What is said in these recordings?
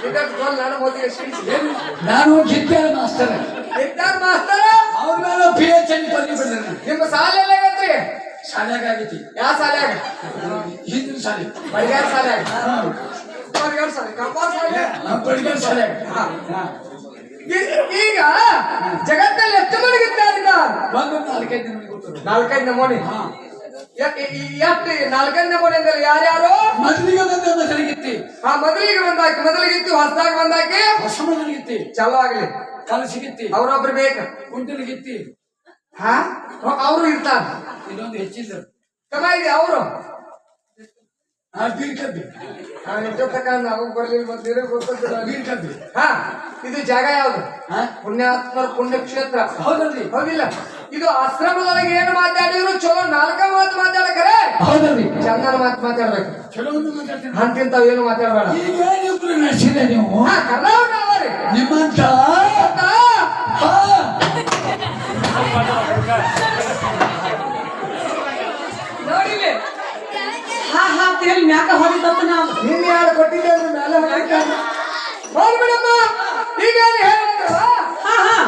ನಾನು ಮೊದಲಿಗೆ ಮಾಸ್ಟರ್ ನಾನು ಮಾಸ್ಟರ್ ಮಾಸ್ತರ. ಇದ್ದಾರ ಮಾಸ್ತರ? ಅವ್ರ ಮೇಲೆ ಪಿ ಎಚ್ ಎನ್ ಪದವಿ ನಿಮ್ಮ ಸಾಲ ಎಲ್ಲ ಆಗತ್ರಿ ಶಾಲ್ಯಾಗ ಆಗೈತಿ ಯಾವ ಆಗ ಹಿಂದಿನ ಶಾಲೆ. ಬಳಿಗಾರ ಸಾಲ್ಯಾಗ ಬಡಿಗಾರ ಸಾಲ ಕಂಪಾಸ್ ಶಾಲ್ಯಾಗ ಈ- ಈಗ ಜಗತ್ತಲ್ಲಿ ಎಷ್ಟು ಮಡಗಿದ್ದಾರೆ ಒಂದು ನಾಲ್ಕೈದು ಗೊತ್ತು ನಾಲ್ಕೈದು ನಮೂನಿ. ಹಾ. ನಮೂನಿ ಅಂದ್ರೆ ಯಾರ್ಯಾರು? ಮೊದಲಿಗೆ ಬಂದ ಸರಿಗಿತ್ತಿ. ಆ ಮೊದಲಿಗೆ ಬಂದಾಕಿ ಮೊದಲಿಗಿತ್ತು ಹೊಸದಾಗ ಬಂದಾಕಿ? ಹೊಸ ಮೊದಲಿಗಿತ್ತಿ. ಚಲೋ ಆಗ್ಲಿ ಕಲಸಿಗಿತ್ತಿ ಅವ್ರೊಬ್ರು ಬೇಕು. ಕುಂಟಲಿಗಿತ್ತಿ ಹಾ? ಅವರು ಇರ್ತಾರ. ಇದೊಂದು ಹೆಚ್ಚಿಲ್ಲ ಚೆನ್ನಾಗಿದೆ ಇದೆ ಬರ್ಲಿಲ್ಲ ಗೊತ್ತಿಲ್ಲ ಹಾ ಇದು ಜಾಗ ಯಾವ್ದು? ಪುಣ್ಯಾತ್ಮರ ಪುಣ್ಯಕ್ಷೇತ್ರ. ಹೌದಲ್ರಿ. ಹೌದಿಲ್ಲ. ಇದು ಆಶ್ರಮದೊಳಗೆ ಏನು ಮಾತಾಡಿದ್ರು ಚಲೋ ನಾಲ್ಕ ಮಾತು ಮಾತಾಡಕರೆ? ಹೌದಲ್ರಿ. ಚಂದನ ಮಾತು ಮಾತಾಡ್ಬೇಕು. ಚಲೋ ಅಂತಿಂತಾವ್ ಏನು ಮಾತಾಡಬೇಡ. ನೀವು? ಕರ್ನಾಟಕ ನಿಮ್ಮಂತ ಹಾ ನೋಡಿಲಿ ತೇಲ್ ಮ್ಯಾಕ ಹೊಡಿತ ನಿನ್ನೆ ಯಾರು ಕೊಟ್ಟಿದ್ದೆ ಅಂದ್ರೆ ಮೇಲೆ ಹಾಕಿದ್ದಾನೆ ಹೋಗ್ಬಿಡಮ್ಮ ಈಗ ಏನು ಹೇಳಿದ್ರಲ್ಲ ಹಾ? ಹಾ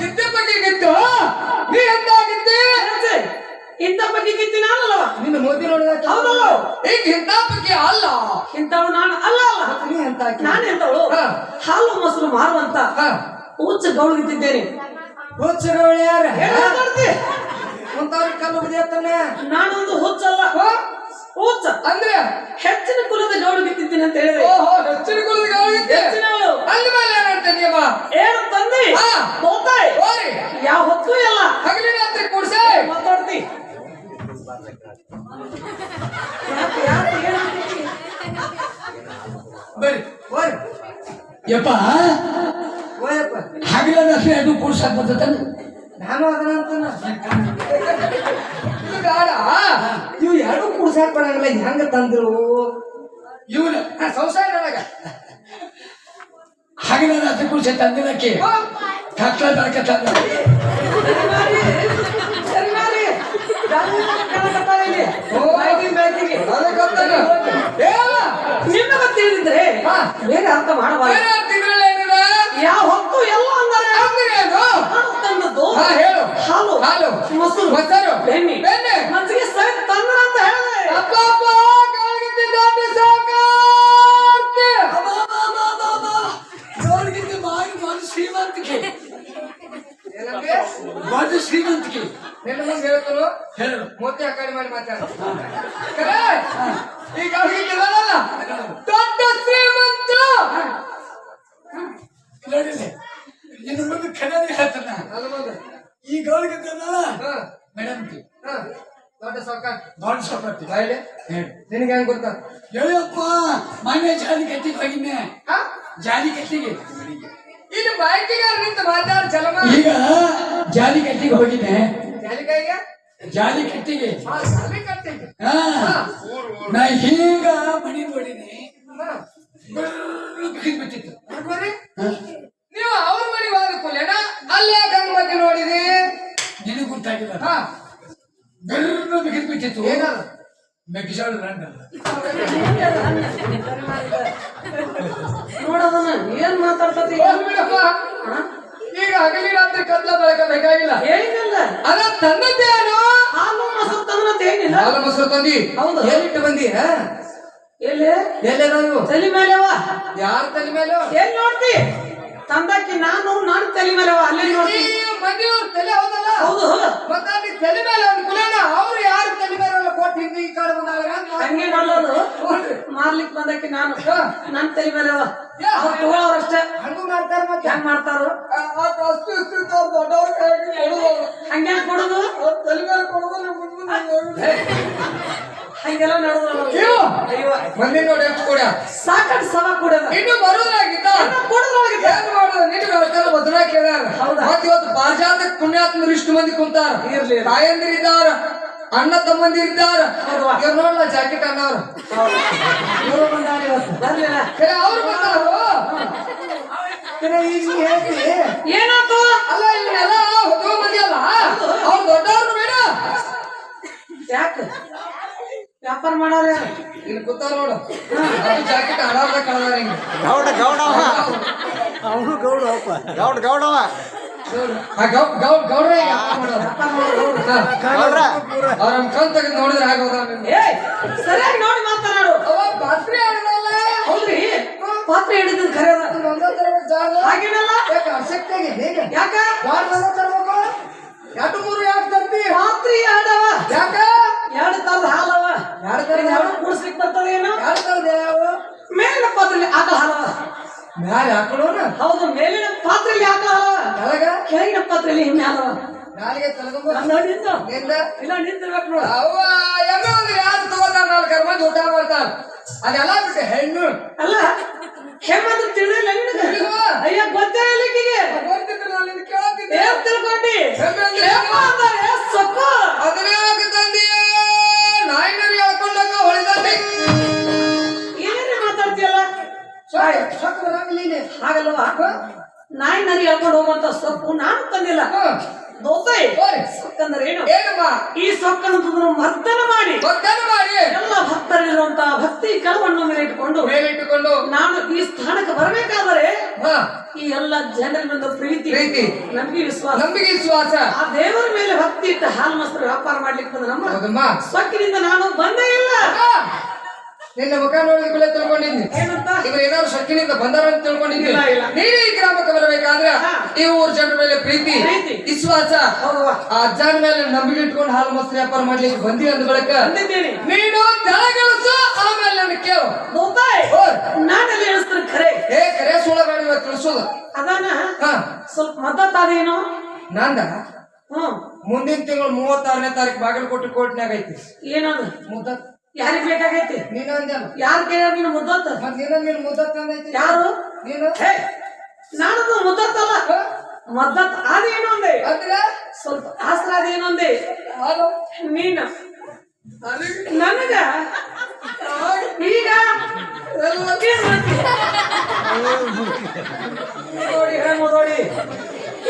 ಗಿದ್ದೆ ಬಗ್ಗೆ ನೀ ಎಂತ? ಗಿದ್ದೆ ಬಗ್ಗೆ ಗಿತ್ತಿ ನಾನಲ್ಲವ? ನಿನ್ನ ಮೋದಿ ನೋಡಿದ ಹೌದಲ್ಲ ಈಗ ಇಂಥ ಬಗ್ಗೆ ಅಲ್ಲ. ಇಂಥವು ನಾನು ಅಲ್ಲ ಅಲ್ಲ. ನೀ ಎಂತ? ನಾನು ಎಂತವಳು. ಹಾಲು ಮೊಸರು ಮಾರುವಂತ ಹುಚ್ಚ ಗೌಳಗಿತ್ತಿದ್ದೇನೆ ಹುಚ್ಚರವಳು ಯಾರ? ಯಾರು ಹೇಳ್ತಿ ಮುಂತಾವ್ರಿಗೆ ಕಲ್ಲು ಬದಿಯತ್ತಾನೆ ನಾನೊಂದು ಹುಚ್ಚಲ್ಲ. ಹುಚ್ಚ ಅಂದ್ರೆ? ಹೆಚ್ಚಿನ ಕುಲದ ಗೌಳಗಿತ್ತಿದ್ದೇನೆ ಅಂತ ಹೇಳಿದ್ರೆ. ಓಹೋ ಹೆಚ್ಚಿನ ಕುಲದ ಗೌಳಿದ್ದೆ ಹೆಚ್ಚಿನವಳು. ಅಂದ ಮೇಲೆ ಏನಂತ ನಿಯಮ ಏನು ತಂದಿ. ಹಾ. ಹೋತಾಯ್ ಹೋರಿ. ಯಾವ ಹೊತ್ತು ಎಲ್ಲ ಹಗಲಿನ ರಾತ್ರಿ ಕೂಡ್ಸೆ. ಮಾತಾಡ್ತಿ. ಬರಿ ಹೋರಿ. ಯಪ್ಪ ಇವು ಎರಡು ಕುಡ್ಸಾಕ್ ಬರಂಗಿಲ್ಲ ಹೆಂಗ ತಂದಿರು? ಇವನ. ಸಂಸಾರ ನನಗ ಹಗಲ ರಾತ್ರಿ ತಂದಿನಕ್ಕೆ ಕತ್ಲ ಬೆಳಕ ತಂದ. ಬೇರೆ ಅರ್ಥ ಮಾಡಬಾರದು? ಯಾವ ಹೊತ್ತು ಎಲ್ಲ ಅಂದರೆ ತನ್ನದು. ಹಾಲು. ಹಾಲು. ಮೊಸರು. ಮೊಸರು. ಬೆಣ್ಣೆ. ಬೆಣ್ಣೆ. ಮಜ್ಜಿಗೆ ಸರಿ ತಂದ್ರ ಅಂತ ಹೇಳಿದೆ. ಅಪ್ಪ, ಅಪ್ಪ, ಗಾಳಿಗಿದ್ದ ದಾಟಿ ಸಾಕಾರ್ತಿ. ನೋಡ್ಗಿಂತ ಮಾಡಿ ಒಂದು ಶ್ರೀಮಂತಿಕೆ? ಒಂದು ಶ್ರೀಮಂತಿಕೆ ನಿನ್ನ ಮುಂದೆ ಹೇಳ್ತನು ಹೇಳು. ಮತ್ತೆ ಆ ಕಡೆ ಮಾಡಿ ಮಾತಾಡ ಕರೆ? ಈ ಗಾಳಿಗಿದ್ದ ಇದಾನಲ್ಲ, ದೊಡ್ಡ ಶ್ರೀಮಂತ. ನೋಡಿಲ್ಲ ಇನ್ನು ಮುಂದೆ ಕನ್ನಡಿ ಹೇಳ್ತಾನ ನನ್ನ ಮುಂದೆ. ಈ ಗೌರಿಗೆ ಹಾ, ಮೇಡಮ್ ದೊಡ್ಡ ಸರ್ಕಾರ ದೊಡ್ಡ ಬಾಯ್ಲೆ. ನಿನಗೆ ಹೆಂಗ್ ಗೊತ್ತ? ಹೇಳಪ್ಪ ಮೊನ್ನೆ ಜಾಲಿ ಕಟ್ಟಿಗೆ ಹೋಗಿದ್ನೆ ಜಾಲಿ ಕೆಟ್ಟಿಗೆ. ಇದು ಬಾಯ್ಕಿಗೆ ನಿಂತು ಮಾತಾಡ ಈಗ ಜಾಲಿ ಕಟ್ಟಿಗೆ ಹೋಗಿದ್ದೆ. ಜಾಲಿಕಾಯಿಗೆ ಜಾಲಿ ಕಟ್ಟಿಗೆ. ಹಾ ಜಾಲಿ ಕಟ್ಟಿಗೆ. ಹಾ. ನಾ ಹೀಗ ಮಣಿ ಹಾಲು ಮೊಸರು ತಂದಿ. ಹೌದು. ಎಲ್ಲಿಟ್ಟು ಬಂದಿ? ಎಲ್ಲಿ? ಎಲ್ಲೇನೋ ಇವು ತಲೆ ಮೇಲೆ ಅವ ಯಾರ ತಲೆ ಮೇಲೆ? ಎಲ್ಲಿ ನೋಡ್ತಿ? ತಂದಾಕಿ ನಾನು ನಾನು ತಲೆ ಮೇಲೆ ಅವ ಅಲ್ಲೇ ನೋಡ್ತಿ? ಮಂದಿಯವ್ರ ತಲೆ ಹೌದಲ್ಲ? ಹೌದು ಮತ್ತ ಅಲ್ಲಿ ತಲೆ ಮೇಲೆ ಒಂದು ಕುಲೇನ ಅವ್ರು ಯಾರು ತಲೆ ಮೇಲೆ ಕೊಟ್ಟು ಹಿಂದೆ ಈ ಕಡೆ ಬಂದಾಗ ಹಂಗೆ ನೋಡೋದು ಮಾರ್ಲಿಕ್ ಬಂದಾಕಿ ನಾನು ನನ್ನ ನನ್ ತಲೆ ಮೇಲೆ ಅವ ತಗೊಳ್ಳೋರು ಅವ್ರು ತಗೊಳ್ಳೋರಷ್ಟೇ ಹಂಗೂ ಮಾಡ್ತಾರ ಮತ್ತೆ? ಹೆಂಗ್ ಮಾಡ್ತಾರೋ? ಅಷ್ಟು ಇಷ್ಟು ದೊಡ್ಡವ್ರ ಕೊಡುದು ಹಂಗೆ ಕೊಡುದು. ಹಂಗೆಲ್ಲ ನಡೆದ್ರು ಅಯ್ಯೋ. ಮಂದಿ ನೋಡಿ ಎಷ್ಟು ಕೂಡ. ಸಾಕಷ್ಟು ಕೂಡ ಇನ್ನು ಏನ್ ಮಾಡುದು ಕೇಳ್ಯಾರ. ಹೌದಾ? ಮತ್ ಇವತ್ತು ಪುಣ್ಯಾತ್ಮರು ಇಷ್ಟು ಮಂದಿ ಕುಂತಾರ. ಇರ್ಲಿ. ತಾಯಂದಿರಿದ್ದಾರ ಅಣ್ಣ ತಮ್ಮಂದಿರಿದ್ದಾರ? ಇವ್ರು ನೋಡ್ಲ ಜಾಕೆಟ್ ಇವ್ರು ಬಂದಾರ ಇವತ್ತು. ಬರ್ಲಿಲ್ಲ. ಕರೆ ಅವ್ರು ಬಂದಾರು? ಏನಾಯ್ತು? ಅಲ್ಲ ಇಲ್ಲ ಮಂದಿ ಅಲ್ಲ ಅವ್ರು ದೊಡ್ಡವ್ರು ಬೇಡ ಯಾಕ? ವ್ಯಾಪಾರ ಮಾಡೋರು ಯಾರು? ಇಲ್ಲಿ ಕೂತಾರ ನೋಡು. ಜಾಕೆಟ್ ಹಡಾರ್ದ ಕಳದಾರ ಹಿಂಗ. ಗೌಡ ಗೌಡವ. ಅವನು ಗೌಡವಪ್ಪ. ಗೌಡ ಗೌಡವ. ಸರಿಯಾಗಿ ನೋಡಿ ಮಾತನಾಡು ಅವ ಪಾತ್ರೆ ಹೌದ್ರಿ. ಪಾತ್ರೆ ಹಿಡಿದು ಖರೆ ಹಾಗೇನಲ್ಲ? ಯಾಕೆ ಆಸಕ್ತಿ ಆಗಿದೆ ಹೇಗೆ? ಯಾಕ? ಕೂಡ್ಸ್ಲಿಕ್ ಬರ್ತದೇನು ಮೇಲಿನ ಪಾತ್ರಲಿ ಆಕಳ ಮ್ಯಾಲ ಹಾಕೊಳ್ಳೋಣ? ಹೌದು ಮೇಲಿನ ಪಾತ್ರೆಯಲ್ಲಿ ಆಕಳ ಕೆಳಗ ಕೆಳಗಿನ ಪಾತ್ರೆಯಲ್ಲಿ ಹಾಲವ ನಾಲಿಗೆ ತಲೆಗೊಂಬ. ನಿಂದ? ಇಲ್ಲ ನಿಂತಿರ್ಬೇಕು ನೋಡು. ಅವ್ವ ಒಂದು ಯಾರು ತಗೋತಾರ ನಾಲ್ಕಾರು ಮಂದಿ ಊಟ ಮಾಡ್ತಾರ ಅದೆಲ್ಲ ಬಿಟ್ಟು ಹೆಣ್ಣು. ಅಲ್ಲ ಹೆಮ್ಮದು ತಿಳಿದಿಲ್ಲ ನಿನಗೆ? ಅಯ್ಯ ಗೊತ್ತೇ ಇಲ್ಲ ಗೊತ್ತಿತ್ತು ನಾನು ನಿನ್ನ ಕೇಳತ್ತಿದ್ದೆ ಏನ್ ತಿಳ್ಕೊಂಡಿ? ಹೆಮ್ಮೆ ಅಂದ್ರೆ ಸೊಕ್ಕು. ಯಾಕೆ ತಂದೀಯ? ಇಲ್ಲಿ ಹಾಗಲ್ವಾ ನಾಯಿ ನರಿ ಹೇಳ್ಕೊಂಡು ಹೋಗುವಂತ ಸೊಪ್ಪು ನಾನು ತಂದಿಲ್ಲ. ದೋಸೆ. ಸೊಕ್ಕಂದ್ರೆ ಏನು? ಈ ಸೊಕ್ಕನ್ನು ಮರ್ದನ ಮಾಡಿ. ಗೊತ್ತೇನು ಮಾಡಿ. ಎಲ್ಲ ಭಕ್ತರಿರುವಂತಹ ಭಕ್ತಿ ಕಲವನ್ನು ಮೇಲೆ ಇಟ್ಟುಕೊಂಡು ಮೇಲಿಟ್ಟುಕೊಂಡು ನಾನು ಈ ಸ್ಥಾನಕ್ಕೆ ಬರಬೇಕಾದರೆ ಈ ಎಲ್ಲ ಜನರ ಮೇಲೆ ಪ್ರೀತಿ ಪ್ರೀತಿ. ನಂಬಿಕೆ ವಿಶ್ವಾಸ. ನಂಬಿಕೆ ವಿಶ್ವಾಸ. ಆ ದೇವರ ಮೇಲೆ ಭಕ್ತಿ ಇಟ್ಟು ಹಾಲು ಮಸ್ತ್ರ ವ್ಯಾಪಾರ ಮಾಡ್ಲಿಕ್ಕೆ ಬಂದ ನಮ್ಮ ಸೊಕ್ಕಿನಿಂದ ನಾನು ಬಂದೇ ಇಲ್ಲ. ನಿನ್ನ ಮುಖ ನೋಡಿದ ತಿಳ್ಕೊಂಡಿದ್ದೀನಿ ಇವ್ರು ಏನಾದ್ರು ಶಕ್ತಿನಿಂದ ಬಂದಾರ ಅಂತ ತಿಳ್ಕೊಂಡಿದ್ದೀನಿ ನೀನೇ ಈ ಗ್ರಾಮಕ್ಕೆ ಬರಬೇಕಾದ್ರೆ ಈ ಊರ್ ಜನರ ಮೇಲೆ ಪ್ರೀತಿ. ವಿಶ್ವಾಸ. ಆ ಅಜ್ಜನ ಮೇಲೆ ನಂಬಿಕೆ ಇಟ್ಕೊಂಡು ಹಾಲು ಮೊಸರು ವ್ಯಾಪಾರ ಮಾಡ್ಲಿಕ್ಕೆ ಬಂದಿ ಅಂದ ಬಳಿಕ ನೀನು ತಲೆಗಳಿಸು ಆಮೇಲೆ ನನ್ನ ಕೇಳು. ನಾನೆಲ್ಲಿ ಹೇಳಿಸ್ತಾರೆ ಖರೆ ಏ ಸುಳ್ಳಗಾಡಿ ಇವತ್ತು ತಿಳಿಸೋದು. ಅದಾನ? ಸ್ವಲ್ಪ ಮದ್ದತ್ತಾದೇನು ನಂದ? ಹ್ಮ್. ಮುಂದಿನ ತಿಂಗಳು ಮೂವತ್ತಾರನೇ ತಾರೀಕು ಬಾಗಲಕೋಟೆ ಕೋರ್ಟ್ನಾಗ ಐತಿ. ಏನದು? ಮುದ್ದತ್. ಯಾರಿಗ್ ಬೇಕಾಗೈತಿ? ನೀನು ಯಾರು ಯಾರ್ ಕೇಳ್ಯಾರ ನೀನು ಮುದ್ದತ್ತ? ಮತ್ ನೀನ ನೀನು ಮುದ್ದತ್ ಅಂದೈತಿ? ಯಾರು? ನೀನು? ಹೇ ನಾನು ಮುದ್ದತ್ತಲ್ಲ ಮದ್ದತ್ ಅದೇನು ಅಂದೆ? ಅಂದ್ರೆ? ಸ್ವಲ್ಪ ಆಸ್ತ್ರ ಅದೇನು ಅಂದೆ? ನೀನು ನೀನ ನನಗ? ಈಗ? ನೋಡಿ ಹೇಳು ನೋಡಿ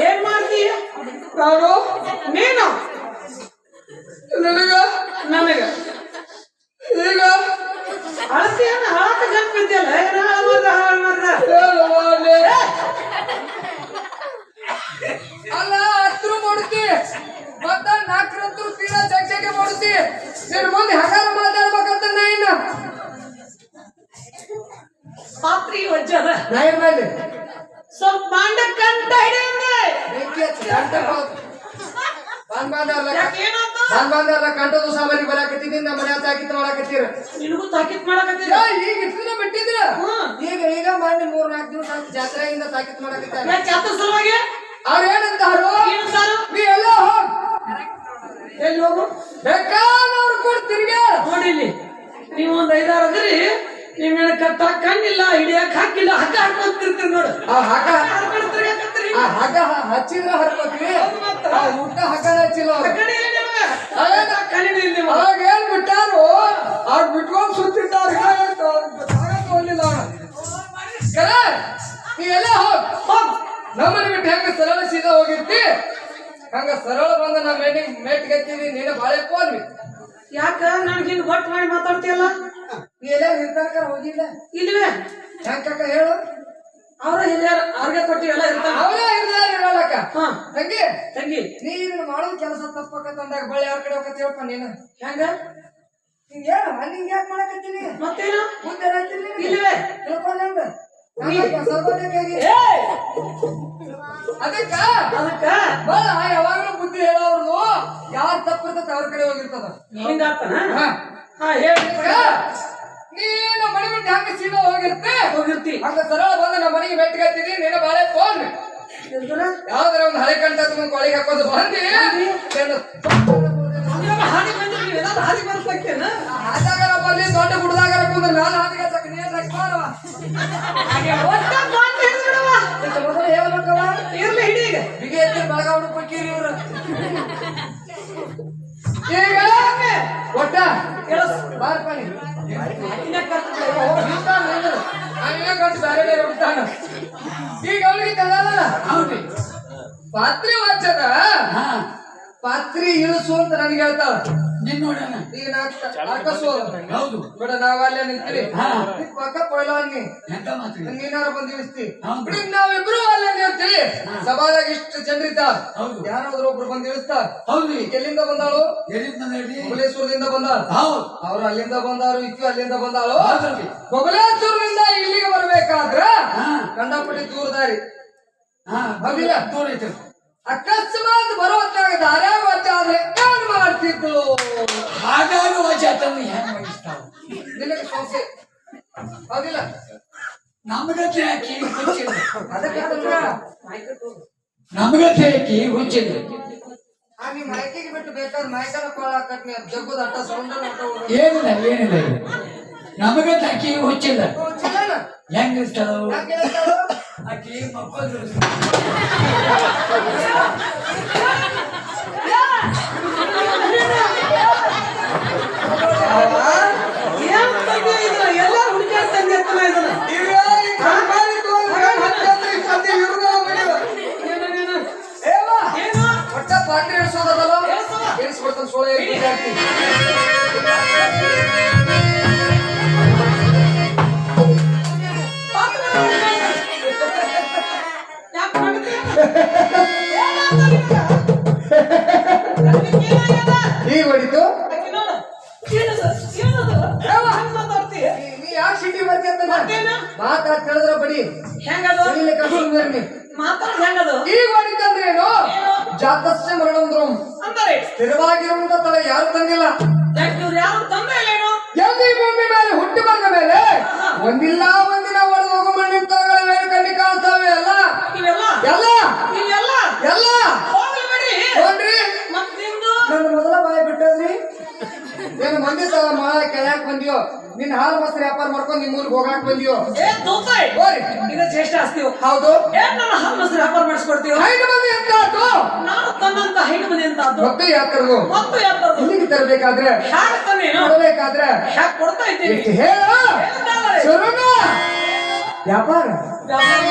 ಏನ್ ಮಾಡ್ತೀಯ ನಾನು? ನೀನು? ನನಗ ಈಗ ಅಳತಿಯನ್ನ ಹಾಕ ಜಂಪ್ ಬಿದ್ದಿಯಲ್ಲ ಏನ ಹಾಳು ಮಾಡ್ದ ಹಾಳು ಮಾಡ್ದ ಏನು ಮಾಡ್ಲಿ? ಅಲ್ಲ ಹತ್ರ ಮಾಡುತ್ತಿ ಮತ್ತ ನಾಲ್ಕರಂತೂ ತೀರಾ ಚಕ್ಕೆ ಮಾಡುತ್ತಿ ನಿನ್ ಮುಂದೆ ಹಗಾರ ಮಾತಾಡ್ಬೇಕಂತ ನಾ ಇನ್ನ ಪಾತ್ರಿ ವಜ್ಜದ ನಾ ಏನ್ ಮಾಡ್ಲಿ ಸ್ವಲ್ಪ ಮಾಂಡ ಕಂಟ ಹಿಡಿಯಂದೆ ಬೆಂಕಿ ಹಚ್ಚಿ ಗಂಟೆ ಹೋದ್. ಬಂದ್ ಬಂದಾರ್ಲ ಕಂಟದು ಸಾಮಾರಿ ಬರಾಕತ್ತಿದ್ದೀನಿ ನಮ್ಮ ಮನೆ ತಾಕಿತ್ ಮಾಡಾಕತ್ತೀರ ನಿನಗೂ ತಾಕೀತ್ ಮಾಡಕತ್ತೀರ ಈಗ ಬಿಟ್ಟಿದ್ರ ಹ್ಮ್. ಈಗ ಈಗ ಮಾಡಿ ಮೂರ್ ನಾಲ್ಕು ದಿವಸ ಜಾತ್ರೆಯಿಂದ ತಾಕಿತ್ ಮಾಡಾಕತ್ತಾರ ಯಾತ ಸಲುವಾಗಿ ಅವ್ರ ಏನಂತಾರು ನೀ ಎಲ್ಲ ಹೋಗ್ ಎಲ್ಲಿ ಬೇಕಾದವ್ರು ಕೂಡ ತಿರ್ಗ್ಯಾರ ನೋಡಿ ಇಲ್ಲಿ ನೀವು ಒಂದ್ ಐದಾರು ಅದ್ರಿ ನೀವೇನ ಕಟ್ಟ ಕಣ್ಣಿಲ್ಲ ಹಿಡಿಯಕ್ ಹಾಕಿಲ್ಲ ಹಕ್ಕ ಹಾಕೊಂತಿರ್ತೀರಿ ನೋಡು ಆ ಹಗ್ಗ ಹಾಕೊಂಡ್ ತಿರ್ಗಾಕತ್ತೀರಿ. ಆ ಹಗ್ಗ ಹ- ಹಚ್ಚಿದ್ರ ಹರ್ಕೋತೀವಿ ಊಟ ಹಗ ಹಚ್ಚಿಲ್ಲ. ಅವಾಗ ಏನ್ ಬಿಟ್ಟಾರು? ಅವ್ರು ಬಿಟ್ಕೊಂಡ್ ಸುತ್ತಿದ್ದಾರೆ. ತಗೊಂಡಿಲ್ಲ ಕರೆ ನೀ ಎಲ್ಲ ಹೋಗ್. ಹೋಗ್. ನಮ್ಮನೆ ಬಿಟ್ಟು ಹೆಂಗ ಸರಳ ಸೀದಾ ಹೋಗಿರ್ತಿ? ಹಂಗ ಸರಳ ಬಂದ ನಾ ಮೇಟಿಗೆ ಮೇಟ್ಗೆ ಹಚ್ಚಿದಿ ನೀನು ಬಾಳೆ ಕೋಲ್ವಿ ಯಾಕ? ನನ್ಗೆ ಹಿಂಗ್ ಗೊತ್ತು ಮಾಡಿ ಮಾತಾಡ್ತೀಯಲ್ಲ? ನೀ ಎಲ್ಲ ನಿರ್ಧಾರಕರ ಹೋಗಿಲ್ಲ. ಇಲ್ವೇ? ಹೆಂಗ ಹೇಳು? ಅವ್ರ ಹಿರಿಯರ್ ಅವ್ರಿಗೆ ಕೊಟ್ಟಿವೆಲ್ಲ ಇರ್ತಾವ. ಅವರೇ ಇರ್ಲಾರ ಇರಲ್ಲಕ್ಕ ಹಾ. ತಂಗಿ ತಂಗಿ. ನೀ ಇದನ್ನ ಮಾಡೋದ್ ಕೆಲಸ ತಪ್ಪಕತ್ತಂದಾಗ ಬಳ್ಳಿ ಯಾರ ಕಡೆ ಹೋಗತ್ತೆ ಹೇಳ್ಪ ನೀನು. ಹೆಂಗ? ಹಿಂಗ ಏನು ಹಿಂಗ ಯಾಕೆ ಮಾಡಕತ್ತೀನಿ? ಮತ್ತೇನು? ಮುಂದೆ ಏನಾಯ್ತಿಲ್ಲ ಇಲ್ವೇ ತಿಳ್ಕೊಂಡ ಏ! ಅದಕ್ಕ? ಅದಕ್ಕ? ಬಳ ಯಾವಾಗಲೂ ಬುದ್ಧಿ ಹೇಳೋರು ಯಾರು ತಪ್ಪಿರ್ತದ ಅವ್ರ ಕಡೆ ಹೋಗಿರ್ತದ. ಹಿಂಗಾತನ ಹಾ. ಹಾ ಹೇಳಿ. ನೀನು ಮನೆ ಬಿಟ್ಟು ಹಂಗ ಸೀದಾ ಹೋಗಿರ್ತೆ? ಹೋಗಿರ್ತಿ. ಹಂಗ ಸರಳ ಬಂದು ನಮ್ಮ ಮನೆಗೆ ಮೆಟ್ಟಿಗೆ ಹತ್ತಿದಿ ನೀನು ಬಾಳೆ ಫೋನ್? ಯಾವ್ದಾರ ಒಂದು ಹಳೆ ಕಂಟ ತಗೊಂಡು ಕೊಳಿಗೆ ಹಾಕೋದು ಬಂದಿ? ಹಾದಾಗರ ಬರ್ಲಿ ದೊಡ್ಡ ಗುಡ್ದಾಗರ ಕುಂದ್ರೆ ನಾನು ಹಾದಿಗೆ ಹಚ್ಚಕ್ಕೆ ನೀನ್ ಹಾಕಿ ಮಾಡುವ ಒಟ್ಟ ಬಾಂಡ್ ಮೊದಲು ಹೇಳ್ಬೇಕವ ಇರ್ಲಿ ಹಿಡಿ ಈಗ. ಬಿಗಿ ಎತ್ತಿ ಬೆಳಗಾವ್ ಕೊಟ್ಟಿರಿ ಇವ್ರು. ಈಗ. ಒಟ್ಟ? ಕೇಳಸ್ ಬಾರಪ್ಪ ನೀನು ಹಾಕಿನ ಕರ್ಕೊಂಡು ಅವನೇ ಕೊಟ್ಟು ಬೇರೆ ಬೇರೆ ಹೋಗ್ತಾನ ಈಗ ಅವನಿಗೆ ತಗಲ್ಲ ಹೌದ್ರಿ ಪಾತ್ರಿ ವಚ್ಚದ ಹಾ ಪಾತ್ರಿ ಇಳಿಸು ಅಂತ ನನಗೆ ಹೇಳ್ತಾವ ನಿನ್ ನೋಡೋಣ ಈಗ ನಾ ಅರ್ಕಸು ಹೌದು. ಬಿಡ ನಾವ್ ಅಲ್ಲೇ ಪಕ್ಕ ನೀನಾರ ಬಂದು ಇಳಿಸ್ತಿ. ಬಿಡಿ ನಾವಿಬ್ರು ಸಭಾದಾಗ ಇಷ್ಟು ಜನರಿದ್ದಾರ ಹೌದು. ಯಾರಾದ್ರೂ ಒಬ್ರು ಬಂದು ಇಳಿಸ್ತಾರ? ಹೌದು ಎಲ್ಲಿಂದ ಬಂದಾಳು? ಬಬಲೇಶ್ವರದಿಂದ ಬಂದಾಳ. ಹೌದು. ಅವ್ರು ಅಲ್ಲಿಂದ ಬಂದಾರು ಇಕ್ಕಿ ಅಲ್ಲಿಂದ ಬಂದಾಳು. ಹೌದ್ರಿ. ಇಲ್ಲಿಗೆ ಬರ್ಬೇಕಾದ್ರ. ಕಂಡಪಟ್ಟಿ ದೂರದಾರಿ. ಹಾ? ದೂರ ಐತೆ ಅಕಸ್ಮಾತ್ ಬರುವಂತಾಗ ವಜ್ಜ ಆದ್ರೆ ಏನ್ ಮಾಡ್ತಿದ್ಲು ಹಾಗಾಗಿ ವಜ ತಂದು ಹೆಂಗ್ ಮಾಡಿಸ್ತಾವ? ನಿನಗೆ ಸಂಶಯ ಹೌದಿಲ್ಲ? ನಮಗತ್ತೆ ಯಾಕೆ ಹುಚ್ಚಿಲ್ಲ ಅದಕ್ಕೆ ನಮಗತ್ತೆ ಯಾಕೆ ಹುಚ್ಚಿಲ್ಲ ಆ ನೀ ಮೈಕಿಗೆ ಬಿಟ್ಟು ಬೇಕಾದ್ರೆ ಮೈಕನ ನೀ ಜಗ್ಗುದ ಅಟ್ಟ ಸೌಂಡ ಏನಿಲ್ಲ ಏನಿಲ್ಲ. ಇದು. ನಮಗತ್ತೆ ಆಕಿ ಹುಚ್ಚಿಲ್ಲ ಚಲನ ಹೆಂಗ್ ಇರ್ತಾಳ ಯಾಕೆ ಜಾತಸ್ಯ ಮರಣಂದ್ರು. ಅಂದರೆ? ಸ್ಥಿರವಾಗಿರುವಂತ ತಲೆ ಯಾರು ತಂದಿಲ್ಲ? ಯಾಕೆ ಇವ್ರು ಯಾರು ತಂದೆ ಇಲ್ಲೇನು ಎಲ್ಲಿ ಭೂಮಿ ಮೇಲೆ ಹುಟ್ಟಿ ಬಂದ ಮೇಲೆ? ಒಂದಿಲ್ಲ ಒಂದಿನ ಒಡೆದು ಹೋಗೋ ಮಣ್ಣಿನ ಮೇಲೆ ಕಣ್ಣಿ ಕಾಣ್ತಾವೆ ಎಲ್ಲ ಇವೆಲ್ಲ? ಎಲ್ಲ? ಇವೆಲ್ಲ? ಎಲ್ಲ? ಹೋಗ್ಲಿ ಬಿಡಿ. ನೋಡ್ರಿ ಮತ್ತಿಂದು ನನ್ನ ಮೊದಲ ಬಾಯಿ ಬಿಟ್ಟದ್ರಿ? ಏನು ಮಂದಿ ತಲೆ ಮಾಡ ಕೆಳಕ್ ಬಂದಿಯೋ? ನಿನ್ನ ಹಾಲು ಮೊಸರು ವ್ಯಾಪಾರ ಮಾಡ್ಕೊಂಡು ನಿಮ್ಮ ಊರಿಗೆ ಹೋಗಾಕ್ ಬಂದಿಯೋ? ಏ ದೋತಾಯ್ ಹೋರಿ. ಇದ ಜ್ಯೇಷ್ಠ ಆಸ್ತಿವು ಹೌದು. ಏನ್ ನನ್ನ ಹಾಲು ಮೊಸರು ವ್ಯಾಪಾರ ಮಾಡಿಸ್ಕೊಡ್ತೀವಿ ಐದು ಮಂದಿ ಆತು. ನಾನು ತನ್ನಂತ ಹೈನು ಮಂದಿ ಅಂತ ಅದು ಮತ್ತೆ ಯಾಕರ್ದು ಮತ್ತು ಇಲ್ಲಿಗೆ ತರಬೇಕಾದ್ರೆ? ಹ್ಯಾಗ ತನ್ನೇನು ಕೊಡಬೇಕಾದ್ರೆ? ಹ್ಯಾಗ ಕೊಡ್ತಾ ಇದ್ದೀನಿ. ಹೇಳ. ಶುರುನ ವ್ಯಾಪಾರ. ವ್ಯಾಪಾರ